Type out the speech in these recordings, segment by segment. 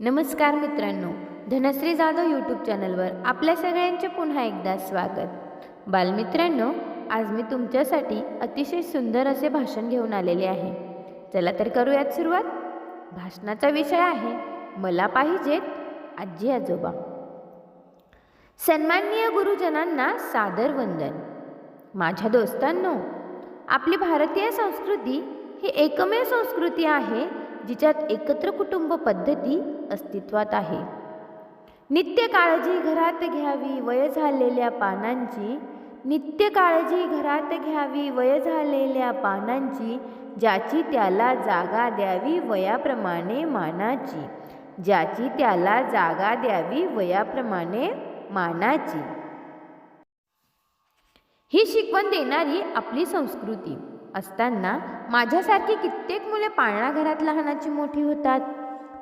नमस्कार मित्रांनो धनश्री जाधव यूट्यूब चॅनलवर आपल्या सगळ्यांचे पुन्हा एकदा स्वागत. बालमित्रांनो आज मी तुमच्यासाठी अतिशय सुंदर असे भाषण घेऊन आलेले आहे. चला तर करूयात सुरुवात. भाषणाचा विषय आहे मला पाहिजेत आजी आजोबा. सन्माननीय गुरुजनांना सादर वंदन. माझ्या दोस्तांनो आपली भारतीय संस्कृती ही एकमेव संस्कृती आहे जिच्यात एकत्र कुटुंब पद्धती अस्तित्वात आहे. नित्य काळजी घरात घ्यावी वय झालेल्या पानांची नित्य काळजी घरात घ्यावी वय झालेल्या पानांची ज्याची त्याला जागा द्यावी वयाप्रमाणे मानाची ज्याची त्याला जागा द्यावी वयाप्रमाणे मानाची. ही शिकवण देणारी आपली संस्कृती. असताना माझ्यासारखी कित्येक मुले पाळणा घरात लहानाची मोठी होतात.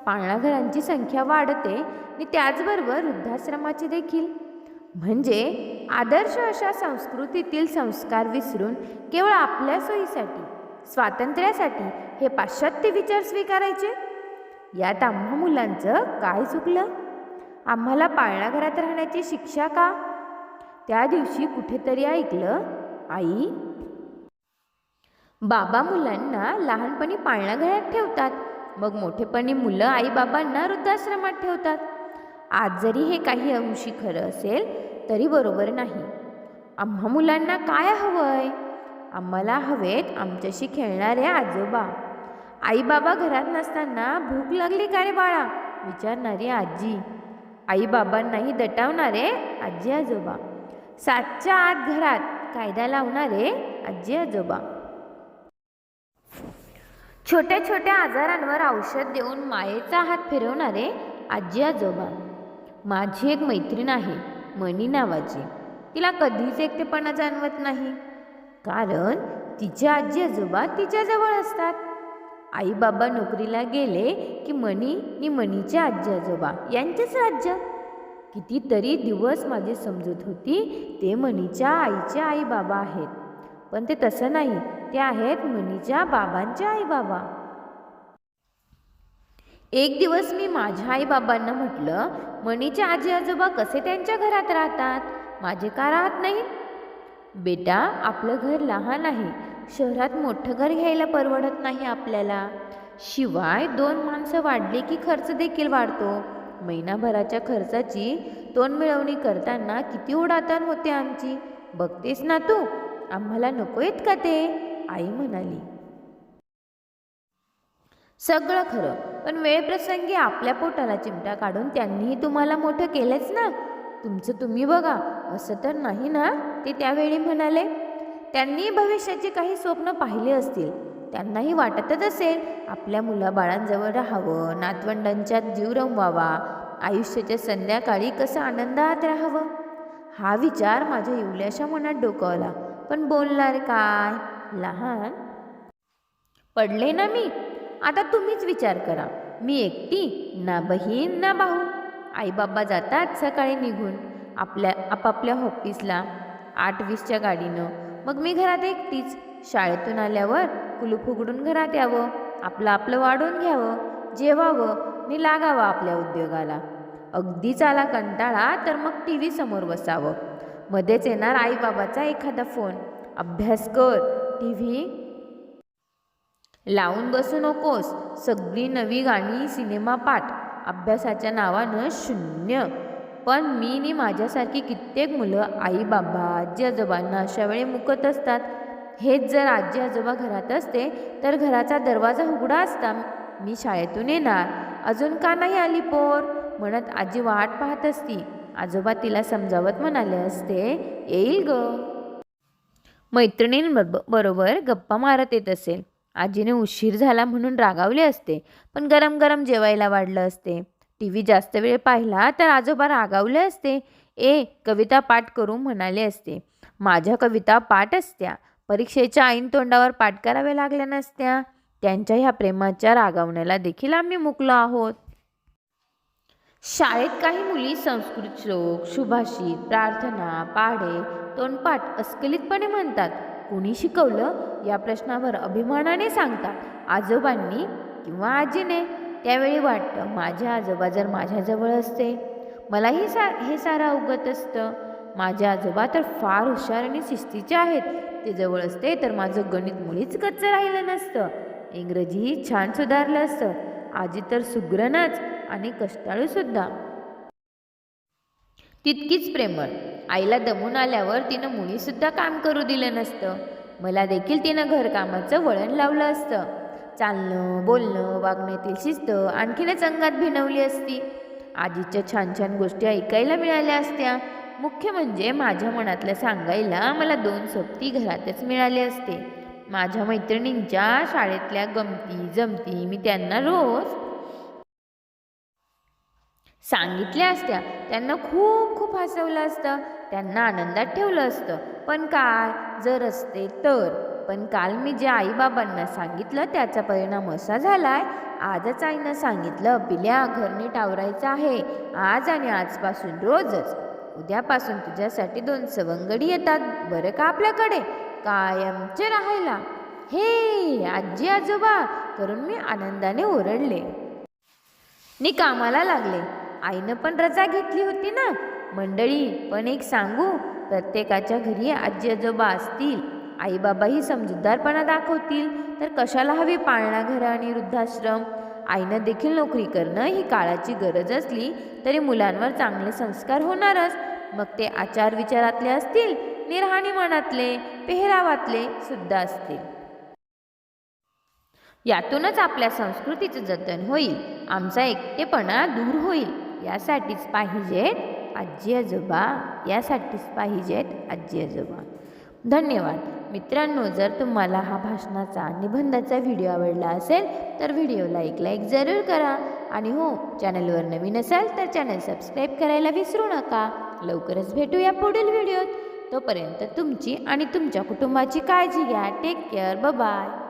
पाळणा घरांची संख्या वाढते आणि त्याचबरोबर वृद्धाश्रमाची देखील. म्हणजे आदर्श अशा संस्कृतीतील संस्कार विसरून केवळ आपल्या सोयीसाठी स्वातंत्र्यासाठी हे पाश्चात्य विचार स्वीकारायचे? यात आम्हा मुलांचं काय चुकलं? आम्हाला पाळणा घरात राहण्याची शिक्षा का? त्या दिवशी कुठेतरी ऐकलं आई बाबा मुलांना लहानपणी पाळणा घरात ठेवतात. मग मोठेपणी मुलं आई बाबांना वृद्धाश्रमात ठेवतात. आज जरी हे काही अंशी खरं असेल तरी बरोबर नाही. आम्हा मुलांना काय हवंय? आम्हाला हवेत आमच्याशी खेळणारे आजोबा. आईबाबा घरात नसताना भूक लागली का रे बाळा? विचारणारी आजी. आईबाबांनाही दटावणारे आजी आजोबा सातच्या आत घरात कायदा लावणारे आजी आजोबा छोट्या छोट्या आजारांवर औषध देऊन मायेचा हात फिरवणारे आजी आजोबा. माझी एक मैत्रीण आहे मणी नावाची. तिला कधीच एकटेपणा जाणवत नाही. कारण तिचे आजी आजोबा तिच्याजवळ असतात. आई बाबा नोकरीला गेले की मणी नि मनीचे आजी आजोबा यांचेच राज्य. कितीतरी दिवस माझी समजत होती ते मणीच्या आईचे आई बाबा आहेत. पण ते तसं नाही. ते आहेत मनीच्या बाबांचे आई बाबा एक दिवस मी माझ्या आई बाबांना म्हटलं मनीचे आजी आजोबा कसे त्यांच्या घरात राहतात? माझे का राहत नाही? बेटा आपलं घर लहान आहे. शहरात मोठं घर घ्यायला परवडत नाही आपल्याला. शिवाय दोन माणसं वाढली की खर्च देखील वाढतो. महिनाभराच्या खर्चाची तोंड मिळवणी करताना किती उडातान होते आमची. बघतेस ना तू? आम्हाला नको आहेत का ते? आई म्हणाली. सगळं खरं पण वेळप्रसंगी आपल्या पोटाला चिमटा काढून त्यांनीही तुम्हाला मोठं केलंच ना? तुमचं तुम्ही बघा असं तर नाही ना? ते त्यावेळी म्हणाले. त्यांनी भविष्याची काही स्वप्न पाहिले असतील. त्यांनाही वाटतच असेल आपल्या मुलाबाळांजवळ राहावं नातवंडांच्या जीव रमवावा आयुष्याच्या संध्याकाळी कसं आनंदात राहावं? हा विचार माझ्या इवल्याशा मनात डोकावला. पण बोलणार काय? लहान. पडले ना मी. आता तुम्हीच विचार करा. मी एकटी ना बहीण ना भाऊ. आईबाबा जातात सकाळी निघून. आपल्या आपापल्या ऑफिसला. आठ वीसच्या गाडीनं. मग मी घरात एकटीच. शाळेतून आल्यावर कुलूप उघडून घरात यावं. आपलं आपलं वाढून घ्यावं. जेवावं. आणि लागावं आपल्या उद्योगाला. अगदीच आला कंटाळा तर मग टी व्ही समोर बसावं. मध्येच येणार आईबाबाचा एखादा फोन. अभ्यास कर. टी व्ही लावून बसू नकोस. सगळी नवी गाणी सिनेमा पाठ. अभ्यासाच्या नावानं शून्य. पण मी नी माझ्यासारखी कित्येक मुलं आई बाबा आजी आजोबांना अशा वेळी मुकत असतात. हेच जर आजी आजोबा घरात असते तर घराचा दरवाजा उघडा असता. मी शाळेतून येणार. अजून का नाही आली पोर? म्हणत आजी वाट पाहत असती. आजोबा तिला समजावत म्हणाले असते. येईल ग. मैत्रिणींबरोबर गप्पा मारत येत असेल. आजीने उशीर झाला म्हणून रागावले असते पण गरम गरम जेवायला वाढलं असते. टी व्ही जास्त वेळ पाहिला तर आजोबा रागावले असते. ए कविता पाठ करू म्हणाले असते. माझ्या कविता पाठ असत्या. परीक्षेच्या ऐन तोंडावर पाठ कराव्या लागल्या नसत्या. त्यांच्या ह्या प्रेमाच्या रागावण्याला देखील आम्ही मुकलो आहोत. शाळेत काही मुली संस्कृत श्लोक सुभाषित प्रार्थना पाढे तोंडपाठ अस्खलितपणे म्हणतात. कुणी शिकवलं? या प्रश्नावर अभिमानाने सांगतात. आजोबांनी किंवा आजीने. त्यावेळी वाटतं माझ्या आजोबा जर माझ्याजवळ असते. मलाही सा हे सारं अवगत असतं. माझे आजोबा तर फार हुशार आणि शिस्तीचे आहेत. ते जवळ असते तर माझं गणित मुळीच कच्चं राहिलं नसतं. इंग्रजीही छान सुधारलं असतं. आजी तर सुग्रणच आणि कष्टाळूसुद्धा तितकीच प्रेमळ. आईला दमून आल्यावर तिनं मुळीसुद्धा काम करू दिलं नसतं. मला देखील तिनं घरकामाचं वळण लावलं असतं. चालणं बोलणं वागण्यातील शिस्त आणखीनच अंगात भिनवली असती. आजीच्या छान छान गोष्टी ऐकायला मिळाल्या असत्या. मुख्य म्हणजे माझ्या मनातलं सांगायला मला दोन सोबती घरातच मिळाले असते. माझ्या मैत्रिणींच्या शाळेतल्या गमती जमती मी त्यांना रोज सांगितल्या असत्या. त्यांना खूप खूप हसवलं असतं. त्यांना आनंदात ठेवलं असतं. पण काय? जर असते तर. पण काल मी ज्या आईबाबांना सांगितलं त्याचा परिणाम असा झालाय. आजच आईनं सांगितलं पिल्या घर टावरायचं आहे. आज आणि आजपासून रोजच. उद्यापासून तुझ्यासाठी दोन सवंगडी येतात. बरं का आपल्याकडे? कायमचे राहायला. हे आजी आजोबा करून मी आनंदाने ओरडले. मी कामाला लागले. आईनं पण रजा घेतली होती ना? मंडळी पण एक सांगू प्रत्येकाच्या घरी आजी आजोबा असतील आईबाबाही समजूतदारपणा दाखवतील तर कशाला हवी पाळणा घरं आणि वृद्धाश्रम? आईनं देखील नोकरी करणं ही काळाची गरज असली तरी मुलांवर चांगले संस्कार होणारच. मग ते आचार विचारातले असतील निर्हाणीमानातले पेहरावातले सुद्धा असतील. यातूनच आपल्या संस्कृतीचं जतन होईल आमचा एकटेपणा दूर होईल. यासाठीच पाहिजेत आजी आजोबा यासाठीच पाहिजेत आजी आजोबा धन्यवाद. मित्रांनो जर तुम्हाला हा भाषणाचा निबंधाचा व्हिडिओ आवडला असेल तर व्हिडिओला एक लाईक जरूर करा. आणि हो चॅनलवर नवीन असाल तर चॅनल सबस्क्राईब करायला विसरू नका. लवकरच भेटूया पुढील व्हिडिओत. तोपर्यंत तुमची आणि तुमच्या कुटुंबाची काळजी घ्या. Take care bye